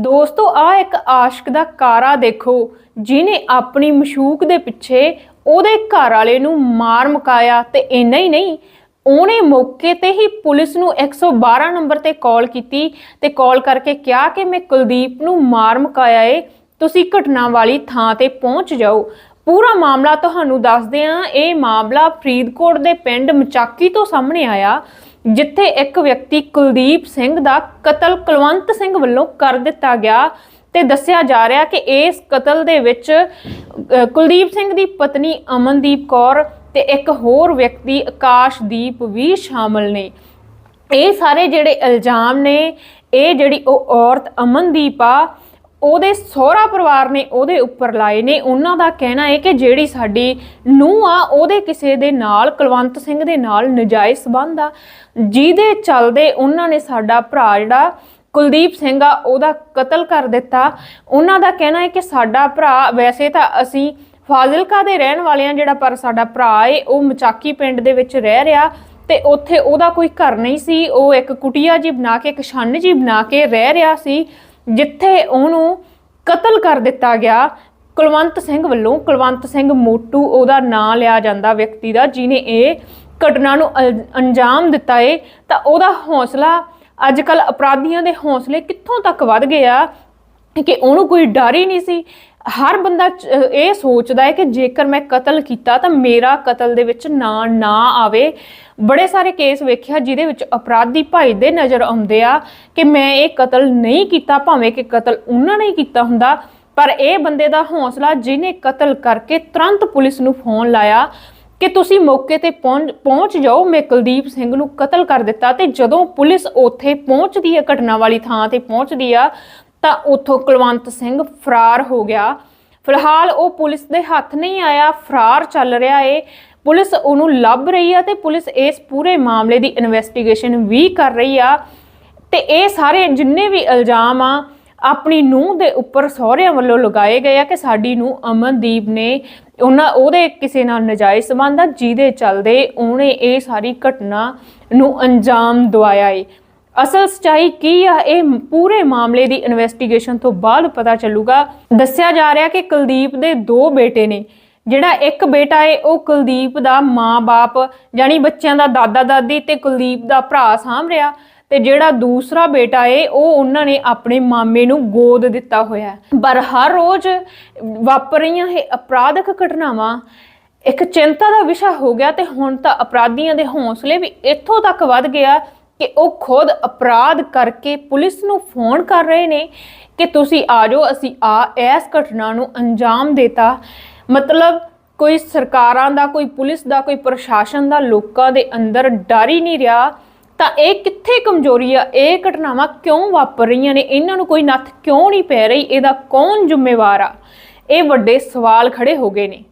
ਦੋਸਤੋ ਆ ਇੱਕ ਆਸ਼ਕ ਦਾ ਕਾਰਾ ਦੇਖੋ ਜਿਨੇ ਆਪਣੀ ਮਸ਼ੂਕ ਦੇ ਪਿੱਛੇ ਉਹਦੇ ਘਰ ਵਾਲੇ ਨੂੰ ਮਾਰ ਮੁਕਾਇਆ ਤੇ ਇੰਨਾ ਹੀ ਨਹੀਂ, ਉਹਨੇ ਮੌਕੇ ਤੇ ਹੀ ਪੁਲਿਸ ਨੂੰ 112 ਨੰਬਰ ਤੇ ਕਾਲ ਕੀਤੀ ਤੇ ਕਾਲ ਕਰਕੇ ਕਿਹਾ ਕਿ ਮੈਂ ਕੁਲਦੀਪ ਨੂੰ ਮਾਰ ਮੁਕਾਇਆ ਏ, ਤੁਸੀਂ ਘਟਨਾ ਵਾਲੀ ਥਾਂ ਤੇ ਪਹੁੰਚ ਜਾਓ। ਪੂਰਾ ਮਾਮਲਾ ਤੁਹਾਨੂੰ ਦੱਸਦੇ ਹਾਂ, ਇਹ ਮਾਮਲਾ ਫਰੀਦਕੋਟ ਦੇ ਪਿੰਡ ਮਚਾਕੀ ਤੋਂ ਸਾਹਮਣੇ ਆਇਆ। ਜਿੱਥੇ ਇੱਕ ਵਿਅਕਤੀ ਕੁਲਦੀਪ ਸਿੰਘ ਦਾ ਕਤਲ ਕੁਲਵੰਤ ਸਿੰਘ ਵੱਲੋਂ ਕਰ ਦਿੱਤਾ ਗਿਆ ਤੇ ਦੱਸਿਆ ਜਾ ਰਿਹਾ ਕਿ ਇਸ ਕਤਲ ਦੇ ਵਿੱਚ ਕੁਲਦੀਪ ਸਿੰਘ ਦੀ ਪਤਨੀ ਅਮਨਦੀਪ ਕੌਰ ਤੇ ਇੱਕ ਹੋਰ ਵਿਅਕਤੀ ਆਕਾਸ਼ਦੀਪ ਵੀ ਸ਼ਾਮਲ ਨੇ। ਇਹ ਸਾਰੇ ਜਿਹੜੇ ਇਲਜ਼ਾਮ ਨੇ, ਇਹ ਜਿਹੜੀ ਉਹ ਔਰਤ ਅਮਨਦੀਪ ਆ ਉਹਦੇ ਸਹੁਰਾ ਪਰਿਵਾਰ ਨੇ ਉਹਦੇ ਉੱਪਰ ਲਾਏ ਨੇ। ਉਹਨਾਂ ਦਾ ਕਹਿਣਾ ਹੈ ਕਿ ਜਿਹੜੀ ਸਾਡੀ ਨੂੰਹ ਆ, ਉਹਦੇ ਕਿਸੇ ਦੇ ਨਾਲ, ਕੁਲਵੰਤ ਸਿੰਘ ਦੇ ਨਾਲ ਨਜਾਇਜ਼ ਸੰਬੰਧ ਆ। ਜਿਹਦੇ ਚੱਲਦੇ ਉਹਨਾਂ ਨੇ ਸਾਡਾ ਭਰਾ ਜਿਹੜਾ ਕੁਲਦੀਪ ਸਿੰਘ ਆ, ਉਹਦਾ ਕਤਲ ਕਰ ਦਿੱਤਾ। ਉਹਨਾਂ ਦਾ ਕਹਿਣਾ ਹੈ ਕਿ ਸਾਡਾ ਭਰਾ, ਵੈਸੇ ਤਾਂ ਅਸੀਂ ਫਾਜ਼ਿਲਕਾ ਦੇ ਰਹਿਣ ਵਾਲੇ ਆ ਜਿਹੜਾ, ਪਰ ਸਾਡਾ ਭਰਾ ਏ, ਉਹ ਮਚਾਕੀ ਪਿੰਡ ਦੇ ਵਿੱਚ ਰਹਿ ਰਿਹਾ ਤੇ ਉੱਥੇ ਉਹਦਾ ਕੋਈ ਘਰ ਨਹੀਂ ਸੀ। ਉਹ ਇੱਕ ਕੁਟੀਆ ਜੀ ਬਣਾ ਕੇ, ਇੱਕ ਛੰਨ ਜੀ ਬਣਾ ਕੇ ਰਹਿ ਰਿਹਾ ਸੀ। ਜਿੱਥੇ ਉਹਨੂੰ ਕਤਲ ਕਰ ਦਿੱਤਾ ਗਿਆ, ਕੁਲਵੰਤ ਸਿੰਘ ਵੱਲੋਂ, ਕੁਲਵੰਤ ਸਿੰਘ ਮੋਟੂ, ਉਹਦਾ ਨਾਂ ਲਿਆ ਜਾਂਦਾ ਵਿਅਕਤੀ ਦਾ ਜਿਨੇ ਇਹ ਘਟਨਾ ਨੂੰ ਅੰਜਾਮ ਦਿੱਤਾ ਏ, ਤਾਂ ਉਹਦਾ ਹੌਸਲਾ ਅੱਜ ਕੱਲ ਅਪਰਾਧੀਆਂ ਦੇ ਹੌਸਲੇ ਕਿੱਥੋਂ ਤੱਕ ਵੱਧ ਗਏ ਆ ਕਿ ਉਹਨੂੰ ਕੋਈ ਡਰ ਹੀ ਨਹੀਂ ਸੀ? ਹਰ ਬੰਦਾ ਇਹ ਸੋਚਦਾ ਹੈ ਕਿ ਜੇਕਰ ਮੈਂ ਕਤਲ ਕੀਤਾ ਤਾਂ ਮੇਰਾ ਕਤਲ ਦੇ ਵਿੱਚ ਨਾਂ, ਨਾ ਆਵੇ। ਬੜੇ ਸਾਰੇ ਕੇਸ ਵੇਖਿਆ ਜਿਹਦੇ ਵਿੱਚ ਅਪਰਾਧੀ ਭਾਈ ਦੇ ਨਜ਼ਰ ਆਉਂਦੇ ਆ ਕਿ ਮੈਂ ਇਹ ਕਤਲ ਨਹੀਂ ਕੀਤਾ, ਭਾਵੇਂ ਕਿ ਕਤਲ ਉਹਨਾਂ ਨੇ ਕੀਤਾ ਹੁੰਦਾ। ਪਰ ਇਹ ਬੰਦੇ ਦਾ ਹੌਸਲਾ ਜਿਹਨੇ ਕਤਲ ਕਰਕੇ ਤੁਰੰਤ ਪੁਲਿਸ ਨੂੰ ਫੋਨ ਲਾਇਆ ਕਿ ਤੁਸੀਂ ਮੌਕੇ ਤੇ ਪਹੁੰਚ ਪਹੁੰਚ ਜਾਓ, ਮੈਂ ਕੁਲਦੀਪ ਸਿੰਘ ਨੂੰ ਕਤਲ ਕਰ ਦਿੱਤਾ ਤੇ ਜਦੋਂ ਪੁਲਿਸ ਉੱਥੇ ਪਹੁੰਚਦੀ ਹੈ, ਘਟਨਾ ਵਾਲੀ ਥਾਂ ਤੇ ਪਹੁੰਚਦੀ ਆ ਤਾਂ ਉੱਥੋਂ ਕੁਲਵੰਤ ਸਿੰਘ ਫਰਾਰ ਹੋ ਗਿਆ। ਫਿਲਹਾਲ ਉਹ ਪੁਲਿਸ ਦੇ ਹੱਥ ਨਹੀਂ ਆਇਆ, ਫਰਾਰ ਚੱਲ ਰਿਹਾ ਏ। ਪੁਲਿਸ ਉਹਨੂੰ ਲੱਭ ਰਹੀ ਆ ਤੇ ਪੁਲਿਸ ਇਸ ਪੂਰੇ ਮਾਮਲੇ ਦੀ ਇਨਵੈਸਟੀਗੇਸ਼ਨ ਵੀ ਕਰ ਰਹੀ ਆ। ਤੇ ਇਹ ਸਾਰੇ ਜਿੰਨੇ ਵੀ ਇਲਜ਼ਾਮ ਆ, ਆਪਣੀ ਨੂੰਹ ਦੇ ਉੱਪਰ ਸਹੁਰਿਆਂ ਵੱਲੋਂ ਲਗਾਏ ਗਏ ਆ ਕਿ ਸਾਡੀ ਨੂੰ ਅਮਨਦੀਪ ਨੇ ਉਹਨਾਂ, ਉਹਦੇ ਕਿਸੇ ਨਾਲ ਨਜਾਇਜ਼ ਸੰਬੰਧ ਆ, ਜਿਹਦੇ ਚੱਲਦੇ ਉਹਨੇ ਇਹ ਸਾਰੀ ਘਟਨਾ ਨੂੰ ਅੰਜਾਮ ਦਵਾਇਆ ਏ। ਅਸਲ ਸਚਾਈ ਕੀ ਆ, ਇਹ ਪੂਰੇ ਮਾਮਲੇ ਦੀ ਇਨਵੈਸਟੀਗੇਸ਼ਨ ਤੋਂ ਬਾਅਦ ਪਤਾ ਚੱਲੂਗਾ। ਦੱਸਿਆ ਜਾ ਰਿਹਾ ਕਿ ਕੁਲਦੀਪ ਦੇ ਦੋ ਬੇਟੇ ਨੇ, ਜਿਹੜਾ ਇੱਕ ਬੇਟਾ ਏ, ਉਹ ਕੁਲਦੀਪ ਦਾ ਮਾਂ-ਬਾਪ, ਯਾਨੀ ਬੱਚਿਆਂ ਦਾ ਦਾਦਾ ਦਾਦੀ ਤੇ ਕੁਲਦੀਪ ਦਾ ਭਰਾ ਸਾਂਭ ਰਿਹਾ ਤੇ ਜਿਹੜਾ ਦੂਸਰਾ ਬੇਟਾ ਏ, ਉਹ ਉਹਨਾਂ ਨੇ ਆਪਣੇ ਮਾਮੇ ਨੂੰ ਗੋਦ ਦਿੱਤਾ ਹੋਇਆ ਪਰ ਹਰ ਰੋਜ਼ ਵਾਪਰ ਰਹੀਆਂ ਇਹ ਅਪਰਾਧਕ ਘਟਨਾਵਾਂ, ਇੱਕ ਚਿੰਤਾ ਦਾ ਵਿਸ਼ਾ ਹੋ ਗਿਆ ਤੇ ਹੁਣ ਤਾਂ ਅਪਰਾਧੀਆਂ ਦੇ ਹੌਸਲੇ ਵੀ ਇੱਥੋਂ ਤੱਕ ਵੱਧ ਗਿਆ ਕਿ ਉਹ ਖੁਦ ਅਪਰਾਧ ਕਰਕੇ ਪੁਲਿਸ ਨੂੰ ਫੋਨ ਕਰ ਰਹੇ ਨੇ ਕਿ ਤੁਸੀਂ ਆ ਜਾਓ, ਅਸੀਂ ਆ ਇਸ ਘਟਨਾ ਨੂੰ ਅੰਜਾਮ ਦੇਤਾ। ਮਤਲਬ ਕੋਈ ਸਰਕਾਰਾਂ ਦਾ, ਕੋਈ ਪੁਲਿਸ ਦਾ, ਕੋਈ ਪ੍ਰਸ਼ਾਸਨ ਦਾ, ਲੋਕਾਂ ਦੇ ਅੰਦਰ ਡਰ ਹੀ ਨਹੀਂ ਰਿਹਾ। ਤਾਂ ਇਹ ਕਿੱਥੇ ਕਮਜ਼ੋਰੀ ਆ? ਇਹ ਘਟਨਾਵਾਂ ਕਿਉਂ ਵਾਪਰ ਰਹੀਆਂ ਨੇ? ਇਹਨਾਂ ਨੂੰ ਕੋਈ ਨੱਥ ਕਿਉਂ ਨਹੀਂ ਪੈ ਰਹੀ? ਇਹਦਾ ਕੌਣ ਜ਼ਿੰਮੇਵਾਰ ਆ? ਇਹ ਵੱਡੇ ਸਵਾਲ ਖੜੇ ਹੋ ਗਏ ਨੇ।